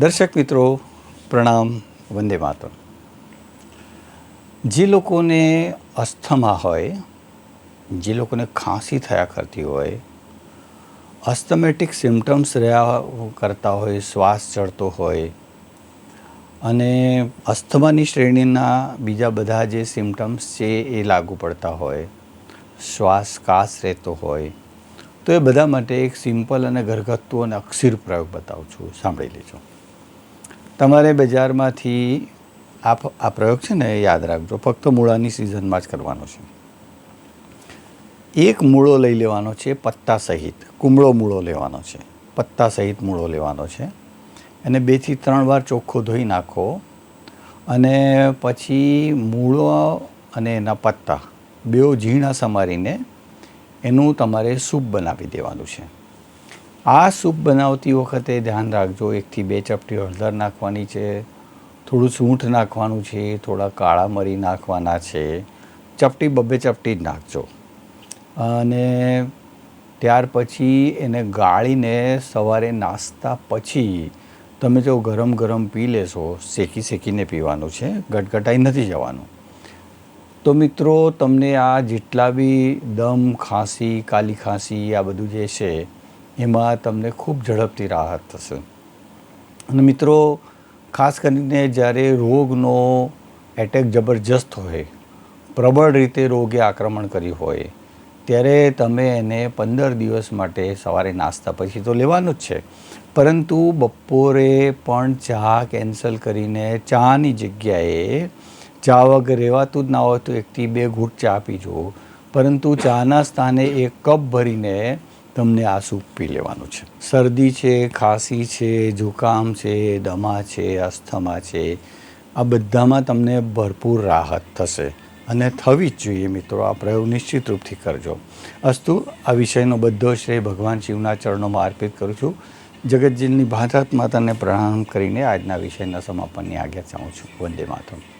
દર્શક મિત્રો, પ્રણામ, વંદે માતરમ. જે લોકોને અસ્થમા હોય, જે લોકોને ખાંસી થયા કરતી હોય, અસ્થમેટિક સિમ્ટમ્સ રહ્યા કરતા હોય, શ્વાસ ચડતો હોય, અને અસ્થમાની શ્રેણીના બીજા બધા જે સિમ્ટમ્સ છે એ લાગુ પડતા હોય, શ્વાસ કાસ રહેતો હોય, તો એ બધા માટે એક સિમ્પલ અને ઘરગથ્થુ અને અક્ષીર પ્રયોગ બતાવું છું. સાંભળી લેજો. તમારે બજારમાંથી આ આ પ્રયોગ છે ને યાદ રાખજો. ફક્ત મૂળાની સિઝનમાં જ કરવાનો છે. એક મૂળો લઈ લેવાનો છે પત્તા સહિત. કુમળો મૂળો લેવાનો છે. પત્તા સહિત મૂળો લેવાનો છે. અને બેથી ત્રણ વાર ચોખ્ખો ધોઈ નાખો. અને પછી મૂળો અને એના પત્તા બેઉ ઝીણા સમારીને એનું તમારે સૂપ બનાવી દેવાનું છે. આ સૂપ બનાવતી વખતે ધ્યાન રાખજો. એકથી બે ચપટી હળદર નાખવાની છે. થોડું સૂંઠ નાખવાનું છે. થોડા કાળા મરી નાખવાના છે. ચપટી, બબ્બે ચપટી જ નાખજો. અને ત્યાર પછી એને ગાળીને સવારે નાસ્તા પછી તમે જો ગરમ ગરમ પી લેશો, શેકી શેકીને પીવાનું છે. ગટગટાઈ નથી જવાનું. તો મિત્રો, તમને આ જેટલા બી દમ, ખાંસી, કાલી ખાંસી, આ બધું જે છે એમાં તમને ખૂબ ઝડપથી રાહત થશે. અને મિત્રો, ખાસ કરીને જ્યારે રોગનો એટેક જબરજસ્ત હોય, પ્રબળ રીતે રોગે આક્રમણ કર્યું હોય, ત્યારે તમે એને પંદર દિવસ માટે સવારે નાસ્તા પછી તો લેવાનું જ છે. પરંતુ બપોરે પણ ચા કેન્સલ કરીને ચાની જગ્યાએ ચા વગર રહેવાતું જ ના હોય તો એકથી બે ઘૂંટ ચા પીજો. પરંતુ ચાના સ્થાને એક કપ ભરીને તમને આ સૂપ પી લેવાનું છે. શરદી છે, ખાંસી છે, જુકામ છે, દમા છે, અસ્થમા છે, આ બધામાં તમને ભરપૂર રાહત થશે અને થવી જ જોઈએ મિત્રો, આ પ્રયોગ નિશ્ચિત રૂપથી કરજો. અસ્તુ, આ વિષયનો બધો શ્રેય ભગવાન શિવના ચરણોમાં અર્પિત કરું છું. જગતજીની ભારત માતાને પ્રણામ કરીને આજના વિષયના સમાપનની આજ્ઞા ચાહું છું. વંદે માતરમ.